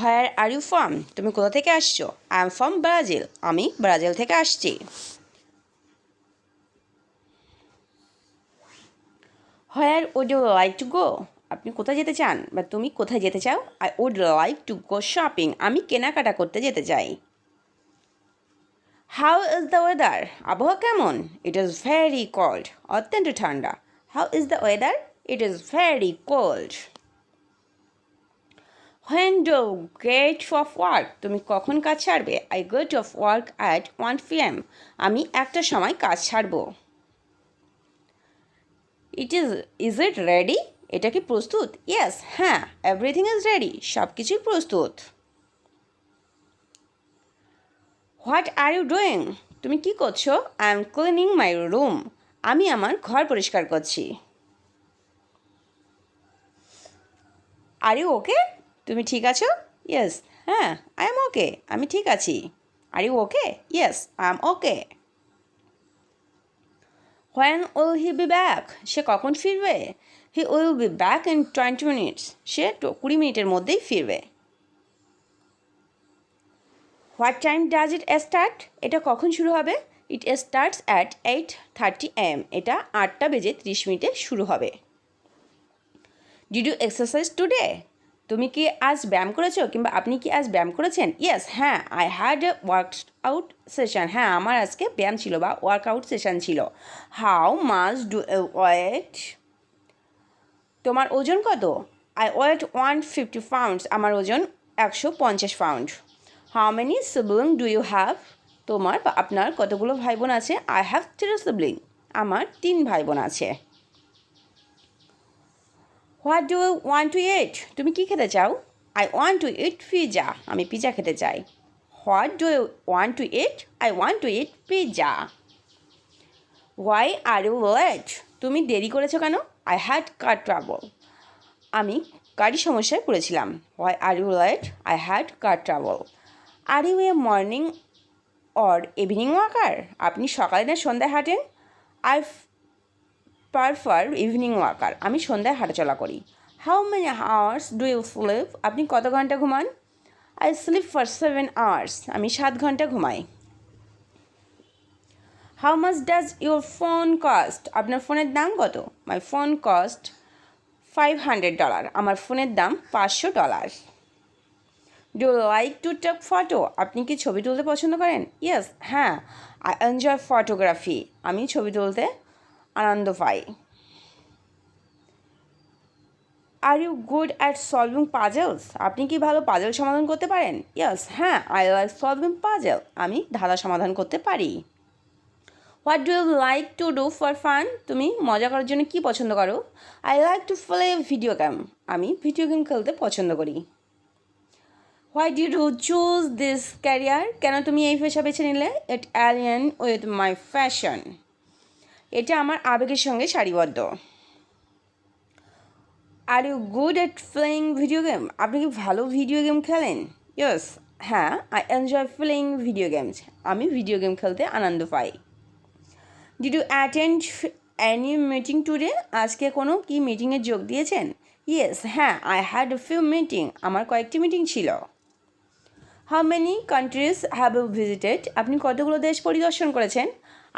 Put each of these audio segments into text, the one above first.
Where are you from তুমি কোথা থেকে আসছো? আই এম ফ্রম ব্রাজিল আমি ব্রাজিল থেকে আসছি। Where would you like to go আপনি কোথায় যেতে চান? বা তুমি কোথায় যেতে চাও? I would like to go shopping আমি কেনাকাটা করতে যেতে চাই। হাউ ইজ দ্য ওয়েদার আবহাওয়া কেমন? ইট ইজ ভেরি কোল্ড অত্যন্ত ঠান্ডা। How is the weather it is very cold when do get off work তুমি কখন কাজ ছাড়বে? I get off work at one P M আমি একটা সময় কাজ ছাড়বো। It is is it ready এটা কি প্রস্তুত? ইয়েস হ্যাঁ এভরিথিং ইজ রেডি সব কিছুই প্রস্তুত। হোয়াট আর ইউ ডুইং তুমি কি করছ? I am cleaning my room আমি আমার ঘর পরিষ্কার করছি। আর ইউ ওকে তুমি ঠিক আছো? ইয়েস হ্যাঁ আই এম ওকে আমি ঠিক আছি। Are you okay yes I am okay when will he be back সে কখন ফিরবে? He will be back in twenty minutes সে কুড়ি মিনিটের মধ্যেই ফিরবে। What time does it start এটা কখন শুরু হবে? It starts at eight thirty AM এটা আটটা বেজে ত্রিশ মিনিটে শুরু হবে। ডিড ইউ এক্সারসাইজ টুডে তুমি কি আজ ব্যায়াম করেছ কিংবা আপনি কি আজ ব্যায়াম করেছেন? ইয়েস হ্যাঁ I had a work out session হ্যাঁ আমার আজকে ব্যায়াম ছিল বা ওয়ার্কআউট সেশন ছিল। হাউ মাস ডু ওয়েট তোমার ওজন কত? I weight one fifty pounds আমার ওজন একশো পঞ্চাশ pound how many sibling do you have তোমার বা আপনার কতগুলো ভাই বোন আছে? আই হ্যাভ থ্রি সিবলিং আমার তিন ভাই বোন আছে। What do you want to eat তুমি কী খেতে চাও? I want to eat pizza আমি পিজা খেতে চাই। What do you want to eat I want to eat pizza why are you late তুমি দেরি করেছ কেন? আই হ্যাড কার ট্রাভেল আমি গাড়ি সমস্যায় পড়েছিলাম। Why are you late I had car travel are you a morning or evening walker আপনি সকালে না সন্ধ্যায় হাঁটেন? I prefer evening walker. আমি সন্ধ্যায় হাঁটাচলা করি। How many hours do you sleep আপনি কত ঘণ্টা ঘুমান? I sleep for seven hours আমি সাত ঘণ্টা ঘুমাই। How much does your phone cost আপনার ফোনের দাম কত? My phone cost five hundred dollar আমার ফোনের দাম পাঁচশো dollar do like to take photo আপনি কি ছবি তুলতে পছন্দ করেন? ইয়েস হ্যাঁ। আই এনজয় ফটোগ্রাফি আমি ছবি তুলতে আনন্দ পাই are you good at solving puzzles আপনি কি ভালো পাজেল সমাধান করতে পারেন? ইয়াস হ্যাঁ আই লাইক সলভিং পাজেল আমি ধাঁধা সমাধান করতে পারি। What do you like to do for fun তুমি মজা করার জন্য কি পছন্দ করো? I like to play video game আমি ভিডিও গেম খেলতে পছন্দ করি। Why did you choose this career কেন তুমি এই পেশা বেছে নিলে? It align with my passion এটা আমার আবেগের সঙ্গে সারিবদ্ধ। Are you good at playing video game আপনি কি ভালো ভিডিও গেম খেলেন? ইয়েস হ্যাঁ I enjoy playing video games আমি ভিডিও গেম খেলতে আনন্দ পাই। Did you attend any meeting today আজকে কোনো কি মিটিংয়ে যোগ দিয়েছেন? ইয়েস হ্যাঁ আই হ্যাড ফিউ মিটিং আমার কয়েকটি মিটিং ছিল। How many countries have you visited আপনি কতগুলো দেশ পরিদর্শন করেছেন?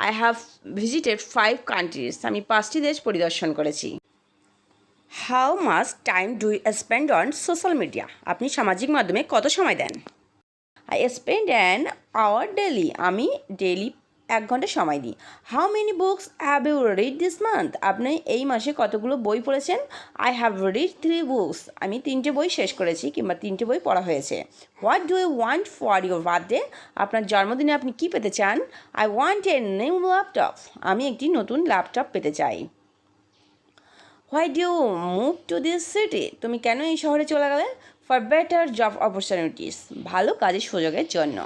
I have visited five countries আমি পাঁচটি দেশ পরিদর্শন করেছি। How much time do spend on social media আপনি সামাজিক মাধ্যমে কত সময় দেন? I spend an hour daily আমি ডেলি এক ঘণ্টা সময় দিই। How many books have you read this month আপনি এই মাসে কতগুলো বই পড়েছেন? I have read three books আমি তিনটে বই শেষ করেছি কিংবা তিনটে বই পড়া হয়েছে। What do you want for your birthday আপনার জন্মদিনে আপনি কী পেতে চান? I want a new laptop আমি একটি নতুন ল্যাপটপ পেতে চাই। Why do you move to this city তুমি কেন এই শহরে চলে গেলে? ফর বেটার জব অপরচুনিটিস ভালো কাজের সুযোগের জন্য।